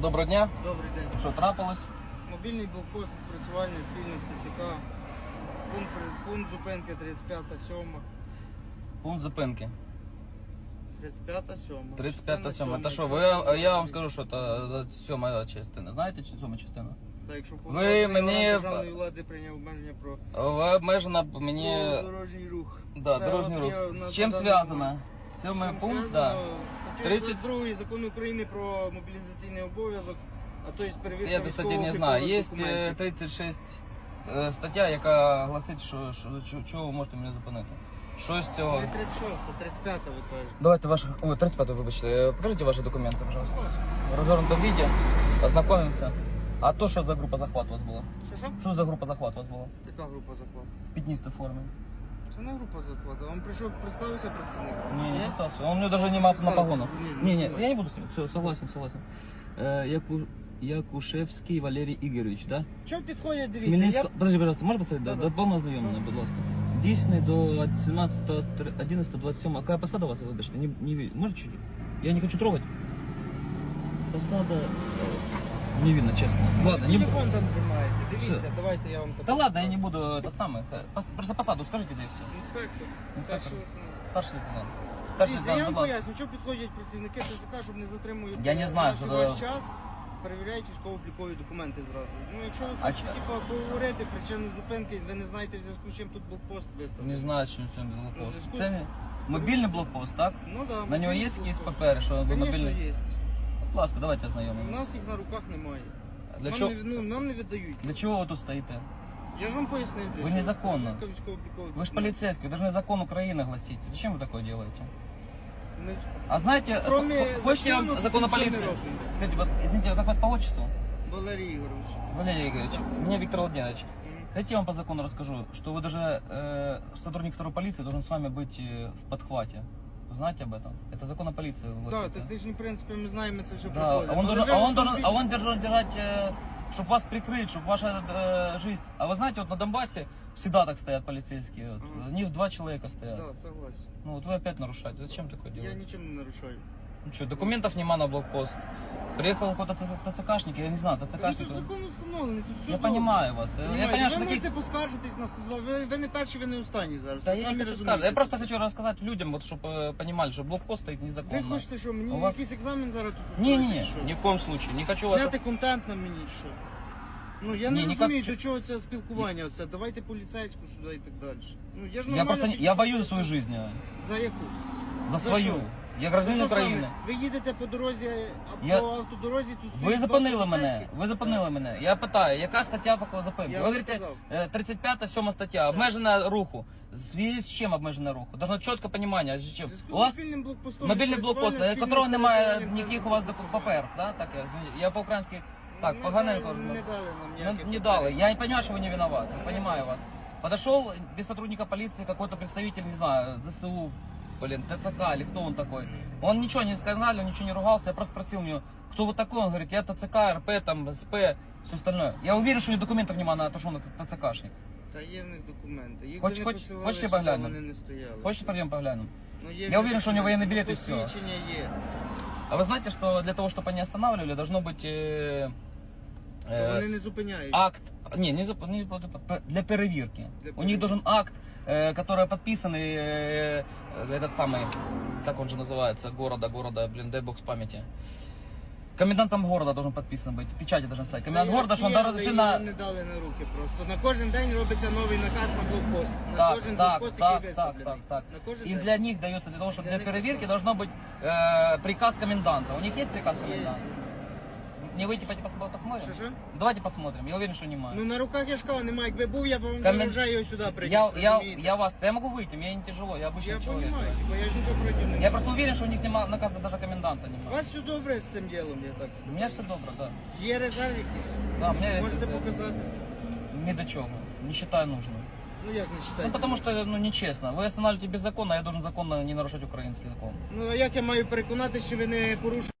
Доброго дня. Добрий день. Що трапилось? Мобільний блокпост відпрацювання спільно з ТЦК. Пункт, пункт зупинки 35 7. Пункт зупинки. 35 7. 35 7. Та що, ви, я вам скажу, що це за сьома частина. Знаєте чи сьома частина? Так, якщо Ви повноважений мені- державної влади прийняв обмеження про Ви обмежена мені про дорожній рух. да, Це дорожній от рух. є на З чим даний зв'язано? момент. Сьомий Чим пункт, зв'язано? да. Статтею 30 22 закону України про мобілізаційний обов'язок, а то є перевірка Я, кстати, не знаю. Є е, 36 е, стаття, яка гласить, що, що, що чого ви можете мене зупинити. Що з цього? Не 36, 35 ви кажете. Давайте ваш... Ой, 35 вибачте. Е, Покажите ваши документы, пожалуйста. В развернутом виде. Ознакомимся. А то, що за група захват у вас була? Що що? Що за група захват у вас була? Яка група захвату? В пятнистой форме. Це не група захвату. Вам прийшов представився працівник? Не, не писался. Он мне даже не мав на Ставьте. погонах. Не, Не, не не, я не буду с ним. Все, согласен, согласен. Э, Яку... Якушевський Валерій Ігорович, да? Що підходять, дивіться, Хмельницька... я... Подожди, пожалуйста, можешь поставить? Да, Да-да. до повного знайомлення, будь ласка. Дійсний до 17, 11, 27. А какая посада у вас, вибачте? Не, не, ви- можете чуть? Я не хочу трогать. Посада... э, Не видно, честно. Ладно, не... телефон там тримаєте. Дивіться, Все. давайте я вам Да ладно, я не буду этот самый. э, пос- Просто посаду скажите, да и все. Інспектор, Інспектор. старший лейтенант. Старший лейтенант. Старший Дивіться, я лейтенант, вам будь ласка. поясню, що підходять працівники ТЗК, щоб не затримують Я не е, знаю, наш що ваш це- час. Перевіряють військово-облікові документи зразу. Ну, якщо ви А хочете чи- типу, поговорити причину зупинки, ви не знаєте в зв'язку з чим тут блокпост виставлений. Не знаю, що це блокпост. зв'язку Це не- мобільний блокпост, так? Ну да. На нього є мобільний якісь блокпост. папери, що ви Звісно, мобільний? є. Будь ласка, давайте У знайомимо. нас їх на руках немає. Для нам, чого, не, ну, нам не віддають. для чого ви тут стоїте? Я ж вам пояснив. для Ви чого. незаконно. Перевірка військово-облікових Вы же документів. полицейский, вы должны закон Украины гласить. Зачем вы такое делаете? Ми- А знаете, Кроме хо- хочете я закону, вам закон о нічого не полиции? робимо. Скажите, вот, извините, как вас по отчеству? Валерій Ігорович. Валерий Игоревич. Меня Виктор Владимирович. Мгм. Хотите, я вам по закону расскажу, что вы даже э, сотрудник второй полиции должен с вами быть э, в подхвате. Вы знаете об этом? Это закон о полиции. Так, гласит, так ти ж, в принципі, ми знаємо, це все Да, проходить. а он Але должен, ви а он должен, автомобіль- а он должен держать, чтобы вас прикрыть, чтобы ваша э, жизнь. А вы знаете, вот на Донбассе всегда так стоят полицейские. Вот, Ага. Они в два человека стоят. Да, согласен. Ну вот вы опять нарушаете. Зачем такое Я делаете? нічим не нарушаю. Ну что, документов нема на блокпост. Приехал какой-то ТЦ ТЦКшник, я не знаю, ТЦКшник. тут закон установлений, тут все Я добре. понимаю вас. Я Понімаєте? понимаю, ви таких... можете поскаржитись на 102. Ви, ви не перші, ви не останні зараз. Да ви я не хочу. Я просто хочу рассказать людям, вот, чтобы понимали, что блокпост стоит Ви незаконно. хочете, що мені У вас- якийсь екзамен зараз тут устроїти, не, що? ни в коем случае. Не хочу вас... Зняти контент на мені, що? Ну, я не Ні, ніяк- розумію, до чого це спілкування, оце. давайте поліцейську сюди і так далі. Ну, я ж Я нормально просто не- я підійшов. боюсь за свою жизнь. За яку? За За свою. що? Я гражданин що саме? України. Ви їдете по дорозі, а Я- по автодорозі тут Ви стоїть зупинили два мене. поліцейських? Ви зупинили мене. Я питаю, яка стаття по зупинки? Я Ви вам говорите, сказав. е, 35 7 стаття, обмежена руху. В з чим обмежена руху? Должно чітке розуміння. з чим. У вас мобільний блокпост, відпрацювання на якого з немає ніяких у вас доку- папер, да? Так, я, я по-українськи так, Не поганенько дали- розмовляю. Не дали нам Ну, ніяких не дали. Я не понимаю, что вы не виноваты. Понимаю вас. Подошел без сотрудника полиции какой-то представитель, не знаю, ЗСУ, блин, ТЦК или кто он такой. Он ничего не сказал, он ничего не ругался. Я просто спросил у него, кто вы такой? Он говорит, я ТЦК, РП, там, СП, все остальное. Я уверен, что у него документов нема на то, что он ТЦКшник. Та є в них документи. Їх Хоч- би не хоч- посилали хочете сюди, поглянемо? Вони не стояли. Хочешь пойдем поглянем? Ну, є Я в них уверен, що у нього документи. воєнний білет і все. Посвідчення є. А вы знаете, что для того, чтобы они останавливали, должно быть э, То э, Вони не зупиняють. акт, не, не, зап- не п- для перевірки. Для У них перевірки. должен акт, э, который подписанный, э, этот самый, как он же называется, города, города, блин, дай бог с памяти. Комендантом города должен подписан быть, печати должен стоять. Комендант Це города, что он як є, разрешен але на... їм не дали на руки просто. На кожен день робиться новий наказ на блокпост. На Так, кожен так, блокпост, так, який так, виставлений. так, так. На кожен И день. для них дается, для того, чтобы Для для них перевірки так. должно быть э, приказ коменданта. У них есть приказ Є. коменданта? Не выйти пойти пос- посмотрим? Що, що? Давайте посмотрим, я уверен, что немає. Ну на руках я ж кажу, немає. Якби був, я б вам Комен- зараз вже його сюди приніс. я, я, розумієте? я вас, я могу выйти, мне не тяжело, я обычный Я человек. розумію, бо я ж нічого проти не Я маю. просто уверен, что у них нема наказа даже коменданта У нема. вас все добре з цим ділом, я так У скажу. меня все добре, да. Є резерв якийсь? Да, у меня есть Можете это- показати? Ни до чего. Не считаю нужным. Ну як не читаєте? Ну, потому что, ну, нечестно. Вы останавливаете беззаконно, а я должен законно не нарушать украинский закон. Ну а як я маю переконати, що ви не порушуєте?